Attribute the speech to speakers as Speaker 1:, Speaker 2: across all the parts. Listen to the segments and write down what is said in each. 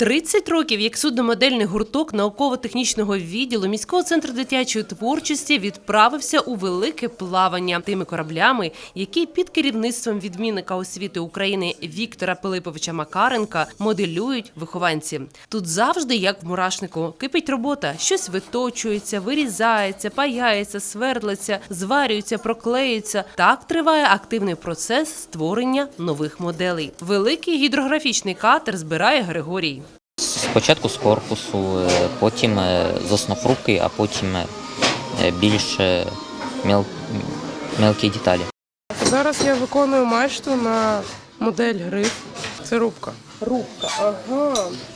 Speaker 1: 30 років як судномодельний гурток науково-технічного відділу міського центру дитячої творчості відправився у велике плавання тими кораблями, які під керівництвом відмінника освіти України Віктора Пилиповича Макаренка моделюють вихованці. Тут завжди, як в мурашнику, кипить робота, щось виточується, вирізається, паяється, свердлиться, зварюється, проклеюється. Так триває активний процес створення нових моделей. Великий гідрографічний катер збирає Григорій.
Speaker 2: Спочатку з корпусу, е, потім е, з основ-руки, а потім е, більш мел... мелкі деталі.
Speaker 3: Зараз я виконую мачту на модель гриф. Це рубка.
Speaker 1: Рубка, ага.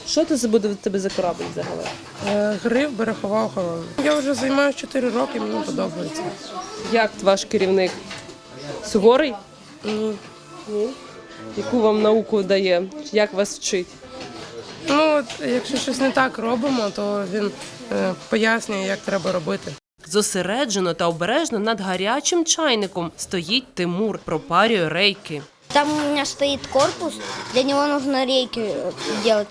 Speaker 1: Що це буде в тебе за корабль взагалі?
Speaker 3: Е, Гриф берегова охорона. Я вже займаюся 4 роки, мені подобається.
Speaker 1: Як ваш керівник? Суворий?
Speaker 3: Ні.
Speaker 1: Ні. Яку вам науку дає? Як вас вчить?
Speaker 3: Ну от якщо щось не так робимо, то він е, пояснює, як треба робити.
Speaker 1: Зосереджено та обережно над гарячим чайником стоїть Тимур, пропарює рейки.
Speaker 4: Там у меня стоит корпус, для него нужно рейки э, делать.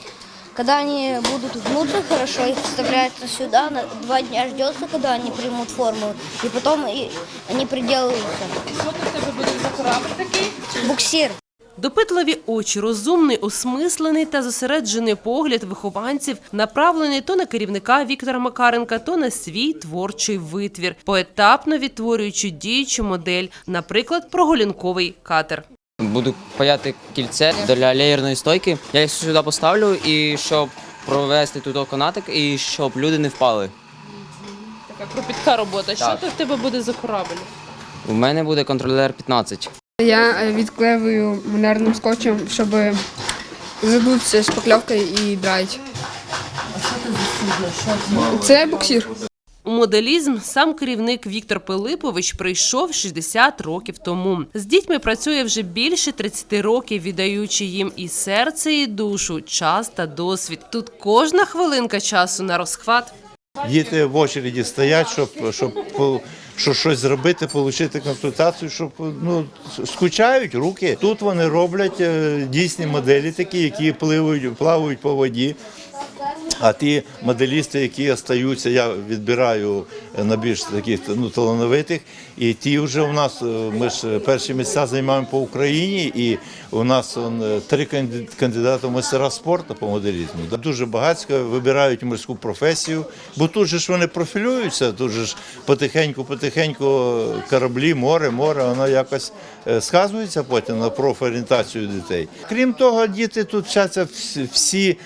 Speaker 4: Когда они будут гнуться хорошо, их вставляется сюда, на два дня ждется, когда они примут форму, и потом и они приделываются.
Speaker 1: Що у тебе буде за корабль такий?
Speaker 4: Буксир.
Speaker 1: Допитливі очі, розумний, осмислений та зосереджений погляд вихованців направлений то на керівника Віктора Макаренка, то на свій творчий витвір, поетапно відтворюючи діючу модель, наприклад, прогулянковий катер.
Speaker 5: Буду паяти кільце для леєрної стойки. Я їх сюди поставлю і щоб провести тут канатик і щоб люди не впали.
Speaker 1: Така кропітка робота.
Speaker 5: Так.
Speaker 1: Що то в тебе буде за корабль?
Speaker 5: У мене буде контролер 15.
Speaker 6: Я е, відклеюю малярним скотчем, щоб задуться шпакльовка і драють. Це буксир.
Speaker 1: У моделізм сам керівник Віктор Пилипович прийшов 60 років тому. З дітьми працює вже більше 30 років, віддаючи їм і серце, і душу, час та досвід. Тут кожна хвилинка часу на розхват.
Speaker 7: Діти в очереді стоять, щоб, щоб, щоб щось зробити, отримати консультацію, щоб ну, скучають руки. Тут вони роблять е, дійсні моделі такі, які пливають, плавають по воді. А ті моделісти, які остаються, я відбираю на більш таких ну, талановитих. І ті вже у нас, е, ми ж перші місця займаємо по Україні, і у нас он, е, три канди- кандидати в майстера спорту по моделізму. Дуже багатсько вибирають морську професію, бо тут же ж вони профілюються, тут же ж потихеньку, потихеньку кораблі, море, море, воно якось е, сказується потім на профорієнтацію дітей. Крім того, діти тут вчаться всі-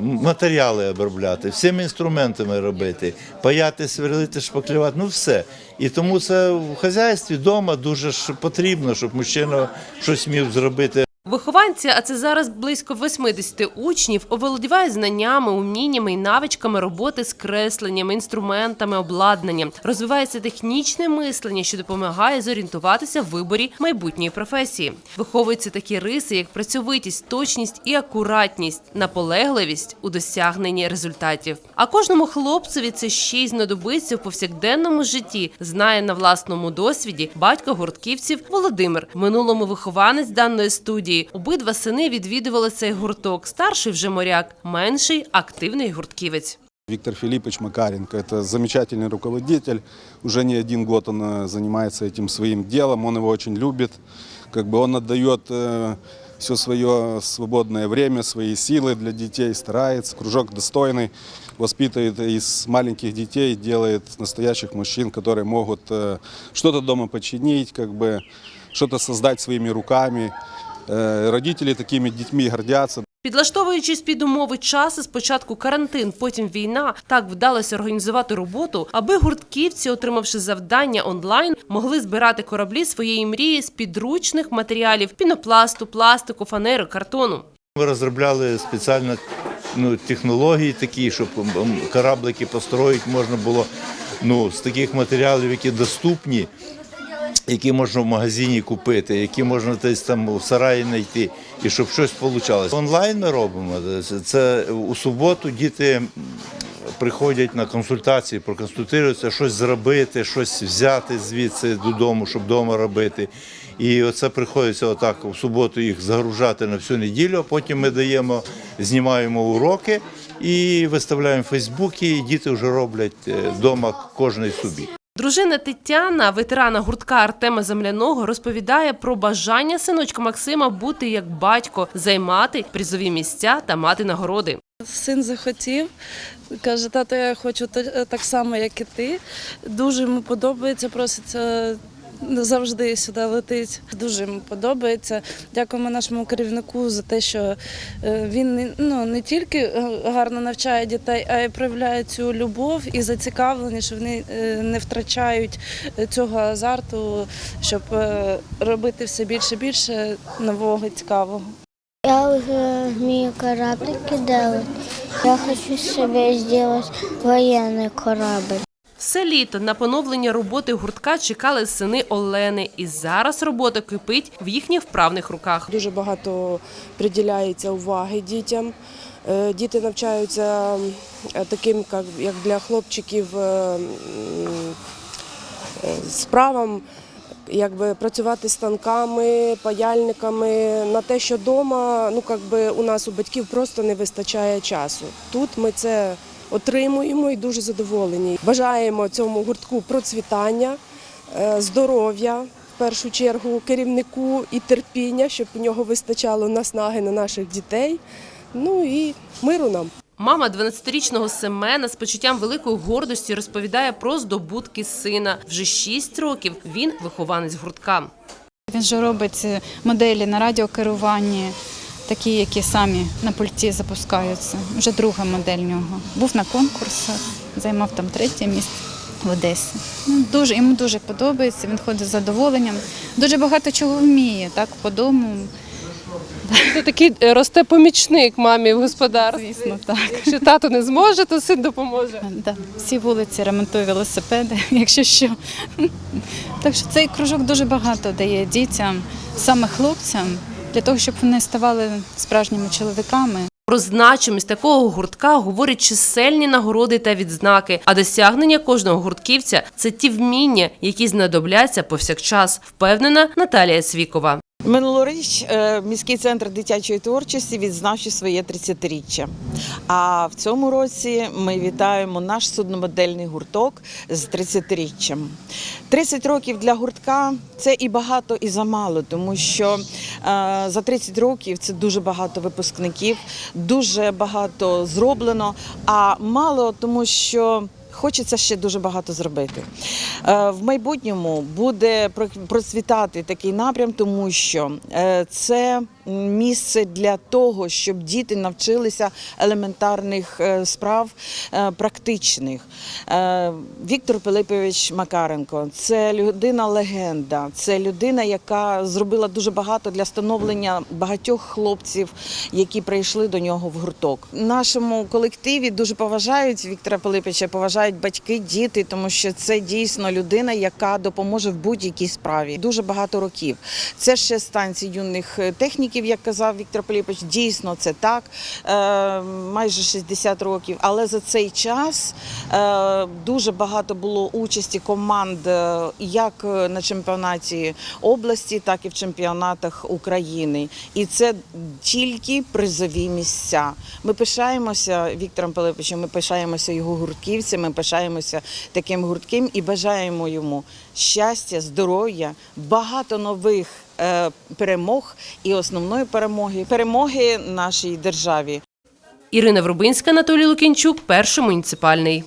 Speaker 7: матеріали обробляти, всіми інструментами робити, паяти, сверлити, шпаклювати, ну все. І тому це в хазяйстві вдома дуже ж потрібно, щоб мужчина щось міг зробити.
Speaker 1: Вихованці, а це зараз близько 80 учнів, оволодівають знаннями, уміннями і навичками роботи з кресленнями, інструментами, обладнанням. Розвивається технічне мислення, що допомагає зорієнтуватися в виборі майбутньої професії. Виховуються такі риси, як працьовитість, точність і акуратність, наполегливість у досягненні результатів. А кожному хлопцеві це ще й знадобиться в повсякденному житті, знає на власному досвіді батько гуртківців Володимир, минулому вихованець даної студії. Обидва сини відвідували цей гурток. Старший вже моряк, менший активний гуртківець.
Speaker 8: Виктор Филиппович Макаренко – это замечательный руководитель. Уже не один год он э, занимается этим своим делом, он его очень любит. Как бы он отдает все свое свободное время, свои силы для детей, старается. Кружок достойный, воспитывает из маленьких детей, делает настоящих мужчин, которые могут э, что-то дома починить, как бы что-то создать своими руками. Э, Родители такими детьми гордятся.
Speaker 1: Підлаштовуючись під умови часу, спочатку карантин, потім війна, так вдалося організувати роботу, аби гуртківці, отримавши завдання онлайн, могли збирати кораблі своєї мрії з підручних матеріалів пінопласту, пластику, фанери, картону.
Speaker 7: Ми розробляли спеціально ну, технології такі, щоб кораблики построїти можна було ну, з таких матеріалів, які доступні, які можна в магазині купити, які можна десь там в сараї знайти, і щоб щось вийшло. Онлайн ми робимо. Це- у суботу діти приходять на консультації, проконсультуються, щось зробити, щось взяти звідси додому, щоб вдома робити. І оце приходиться отак в суботу їх загружати на всю неділю, потім ми даємо знімаємо уроки і виставляємо в Фейсбуці. І діти вже роблять вдома кожний собі.
Speaker 1: Дружина Тетяна, ветерана гуртка Артема Земляного, розповідає про бажання синочка Максима бути як батько, займати призові місця та мати нагороди.
Speaker 9: Син захотів, каже, тато, я хочу так само, як і ти. Дуже йому подобається, проситься завжди сюди летить. Дуже йому подобається. Дякуємо нашому керівнику за те, що е, він ну, не тільки е, гарно навчає дітей, а й проявляє цю любов і зацікавлення, що вони е, не втрачають цього азарту, щоб робити все більше і більше нового цікавого.
Speaker 4: Я уже умею кораблики делать. Я хочу себе сделать военный корабль.
Speaker 1: Все літо на поновлення роботи гуртка чекали сини Олени, і зараз робота кипить в їхніх вправних руках.
Speaker 3: Дуже багато приділяється уваги дітям. Е, Діти навчаються е, таким, як- для хлопчиків, е, справам, якби працювати станками, паяльниками, на те, що вдома, ну якби у нас у батьків просто не вистачає часу. Тут ми це отримуємо і дуже задоволені. Бажаємо цьому гуртку процвітання, е, здоров'я. В першу чергу керівнику і терпіння, щоб у нього вистачало наснаги на наших дітей. Ну і миру нам.
Speaker 1: Мама 12-річного Семена з почуттям великої гордості розповідає про здобутки сина. Вже 6 років він вихованець гуртка.
Speaker 10: Він же робить е, моделі на радіокеруванні, такі, які самі на пульті запускаються. Вже друга модель нього. Був на конкурсах, займав там третє місце в Одесі. Ну, дуже, йому дуже подобається, він ходить з задоволенням. Дуже багато чого вміє, так, по дому.
Speaker 3: Це такий е, росте помічник мамі в господарстві.
Speaker 10: Звісно, так.
Speaker 3: Якщо тато не зможе, то син допоможе.
Speaker 10: Да. Всі вулиці ремонтує велосипеди, якщо що. Так що цей кружок дуже багато дає дітям, саме хлопцям, для того, щоб вони ставали справжніми чоловіками.
Speaker 1: Про значимість такого гуртка говорять чисельні нагороди та відзнаки. А досягнення кожного гуртківця це ті вміння, які знадобляться повсякчас, впевнена Наталія Свікова.
Speaker 11: Минулоріч е, міський центр дитячої творчості відзначив своє 30-річчя. А в цьому році ми вітаємо наш судномодельний гурток з 30-річчям. 30 років для гуртка це і багато, і замало, тому що е, за 30 років це дуже багато випускників, дуже багато зроблено, а мало тому, що. Хочеться ще дуже багато зробити. Е, В майбутньому буде про- процвітати такий напрям, тому що е, це місце для того, щоб діти навчилися елементарних е, справ е, практичних. Е, Віктор Пилипович Макаренко це людина легенда, це людина, яка зробила дуже багато для становлення багатьох хлопців, які прийшли до нього в гурток. В нашому колективі дуже поважають Віктора Пилиповича, поважають батьки, діти, тому що це дійсно людина, яка допоможе в будь-якій справі. Дуже багато років. Це ще станції юних е, техніків, як казав Віктор Пилипович. Дійсно, це так. Е, майже 60 років. Але за цей час е, дуже багато було участі команд е, як на чемпіонаті області, так і в чемпіонатах України. І це тільки призові місця. Ми пишаємося Віктором Пилиповичем, ми пишаємося його гуртківцями, ми пишаємося таким гуртким і бажаємо йому щастя, здоров'я, багато нових е, перемог і основної перемоги перемоги нашій державі.
Speaker 1: Ірина Врубинська, Анатолій Лукінчук, перший муніципальний.